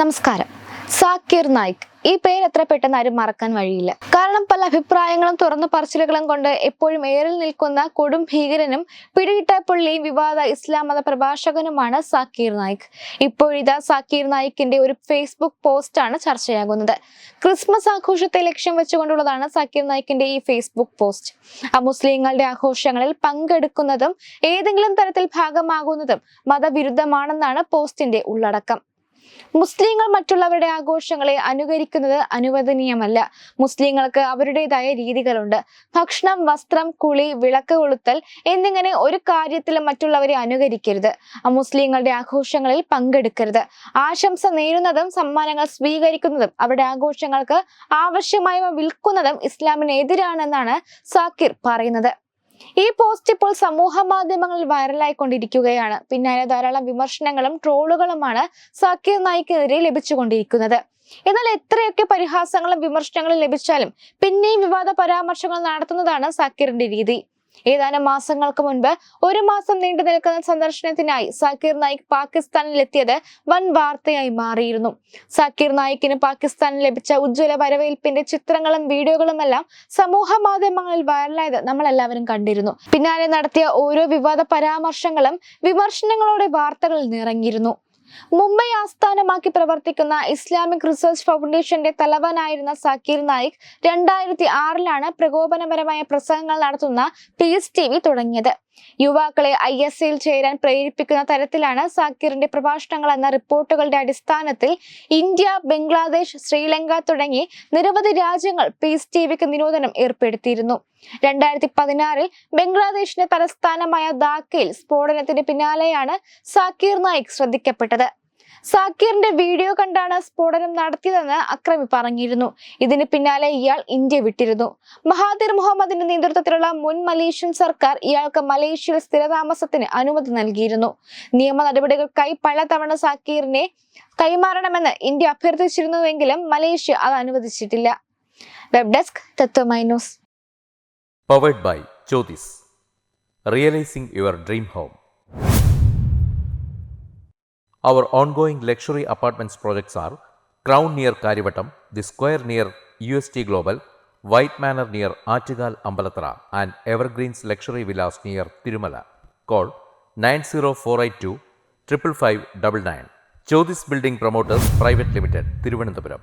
നമസ്കാരം. സാക്കിർ നായിക്. ഈ പേര് എത്ര പെട്ടെന്ന് ആരും മറക്കാൻ വഴിയില്ല. കാരണം പല അഭിപ്രായങ്ങളും തുറന്നു പറച്ചിലുകളും കൊണ്ട് എപ്പോഴും ഏറിൽ നിൽക്കുന്ന കൊടും ഭീകരനും പിടിയിട്ട പുള്ളി വിവാദ ഇസ്ലാം മത പ്രഭാഷകനുമാണ് സാക്കീർ നായിക്. ഇപ്പോഴിതാ സാക്കീർ നായിക്കിന്റെ ഒരു ഫേസ്ബുക്ക് പോസ്റ്റാണ് ചർച്ചയാകുന്നത്. ക്രിസ്മസ് ആഘോഷത്തെ ലക്ഷ്യം വെച്ചുകൊണ്ടുള്ളതാണ് സാക്കീർ നായിക്കിന്റെ ഈ ഫേസ്ബുക്ക് പോസ്റ്റ്. അമുസ്ലിങ്ങളുടെ ആഘോഷങ്ങളിൽ പങ്കെടുക്കുന്നതും ഏതെങ്കിലും തരത്തിൽ ഭാഗമാകുന്നതും മതവിരുദ്ധമാണെന്നാണ് പോസ്റ്റിന്റെ ഉള്ളടക്കം. മുസ്ലിങ്ങൾ മറ്റുള്ളവരുടെ ആഘോഷങ്ങളെ അനുകരിക്കുന്നത് അനുവദനീയമല്ല. മുസ്ലിങ്ങൾക്ക് അവരുടേതായ രീതികളുണ്ട്. ഭക്ഷണം വസ്ത്രം കുളി വിളക്ക് കൊളുത്തൽ എന്നിങ്ങനെ ഒരു കാര്യത്തിലും മറ്റുള്ളവരെ അനുകരിക്കരുത്. മുസ്ലിങ്ങളുടെ ആഘോഷങ്ങളിൽ പങ്കെടുക്കരുത്. ആശംസ നേരുന്നതും സമ്മാനങ്ങൾ സ്വീകരിക്കുന്നതും അവരുടെ ആഘോഷങ്ങൾക്ക് ആവശ്യമായവ വിൽക്കുന്നതും ഇസ്ലാമിന് എതിരാണെന്നാണ് സാക്കിർ പറയുന്നത്. ഈ പോസ്റ്റ് ഇപ്പോൾ സമൂഹ മാധ്യമങ്ങളിൽ വൈറലായിക്കൊണ്ടിരിക്കുകയാണ് പിന്നാലെ ധാരാളം വിമർശനങ്ങളും ട്രോളുകളുമാണ് സാക്കിർ നായിക്കെതിരെ ലഭിച്ചുകൊണ്ടിരിക്കുന്നത്. എന്നാൽ എത്രയൊക്കെ പരിഹാസങ്ങളും വിമർശനങ്ങളും ലഭിച്ചാലും പിന്നെയും വിവാദ പരാമർശങ്ങൾ നടത്തുന്നതാണ് സാക്കിറിന്റെ രീതി. ഏതാനും മാസങ്ങൾക്ക് മുൻപ് ഒരു മാസം നീണ്ടു നിൽക്കുന്ന സന്ദർശനത്തിനായി സക്കീർ നായിക് പാകിസ്ഥാനിൽ എത്തിയത് വൻ വാർത്തയായി മാറിയിരുന്നു. സക്കീർ നായിക്കിന് പാകിസ്ഥാനിൽ ലഭിച്ച ഉജ്ജ്വല വരവേൽപ്പിന്റെ ചിത്രങ്ങളും വീഡിയോകളുമെല്ലാം സമൂഹ മാധ്യമങ്ങളിൽ വൈറലായത് നമ്മൾ എല്ലാവരും കണ്ടിരുന്നു. പിന്നാലെ നടത്തിയ ഓരോ വിവാദ പരാമർശങ്ങളും വിമർശനങ്ങളോടെ വാർത്തകളിൽ നിറങ്ങിയിരുന്നു മുംബൈ ആസ്ഥാനമാക്കി പ്രവർത്തിക്കുന്ന ഇസ്ലാമിക് റിസർച്ച് ഫൗണ്ടേഷന്റെ തലവനായിരുന്ന സക്കീർ നായിക് രണ്ടായിരത്തി ആറിലാണ് പ്രകോപനപരമായ പ്രസംഗങ്ങൾ നടത്തുന്ന പീസ് ടി തുടങ്ങിയത്. യുവാക്കളെ ഐ എസ് സിയിൽ ചേരാൻ പ്രേരിപ്പിക്കുന്ന തരത്തിലാണ് സാക്കിറിന്റെ പ്രഭാഷണങ്ങൾ എന്ന റിപ്പോർട്ടുകളുടെ അടിസ്ഥാനത്തിൽ ഇന്ത്യ ബംഗ്ലാദേശ് ശ്രീലങ്ക തുടങ്ങി നിരവധി രാജ്യങ്ങൾ പീസ് ടി വിക്ക് നിരോധനം ഏർപ്പെടുത്തിയിരുന്നു. രണ്ടായിരത്തി പതിനാറിൽ ബംഗ്ലാദേശിന്റെ തലസ്ഥാനമായ ധാക്കയിൽ സ്ഫോടനത്തിന് പിന്നാലെയാണ് സാക്കിർ നായിക് ശ്രദ്ധിക്കപ്പെട്ടത്. സാക്കിറിന്റെ വീഡിയോ കണ്ടാണ് സ്ഫോടനം നടത്തിയതെന്ന് അക്രമി പറഞ്ഞിരുന്നു. ഇതിന് പിന്നാലെ ഇയാൾ ഇന്ത്യ വിട്ടിരുന്നു. മഹാതിർ മുഹമ്മദിന്റെ നേതൃത്വത്തിലുള്ള മുൻ മലേഷ്യൻ സർക്കാർ ഇയാൾക്ക് മലേഷ്യയിൽ സ്ഥിരതാമസത്തിന് അനുമതി നൽകിയിരുന്നു. നിയമ നടപടികൾക്കായി പലതവണ സാക്കീറിനെ കൈമാറണമെന്ന് ഇന്ത്യ അഭ്യർത്ഥിച്ചിരുന്നുവെങ്കിലും മലേഷ്യ അത് അനുവദിച്ചിട്ടില്ല. Web desk തത്വമൈനോസ് powered by Jyothis realising your dream home Our ongoing luxury apartments projects are Crown near Karivattam, The Square near UST Global, White Manor near Achigal Ambalatra, and Evergreens Luxury Villas near Tirumala. Call 90482 55599. Jyotis Building Promoters Private Limited, Thiruvananthapuram.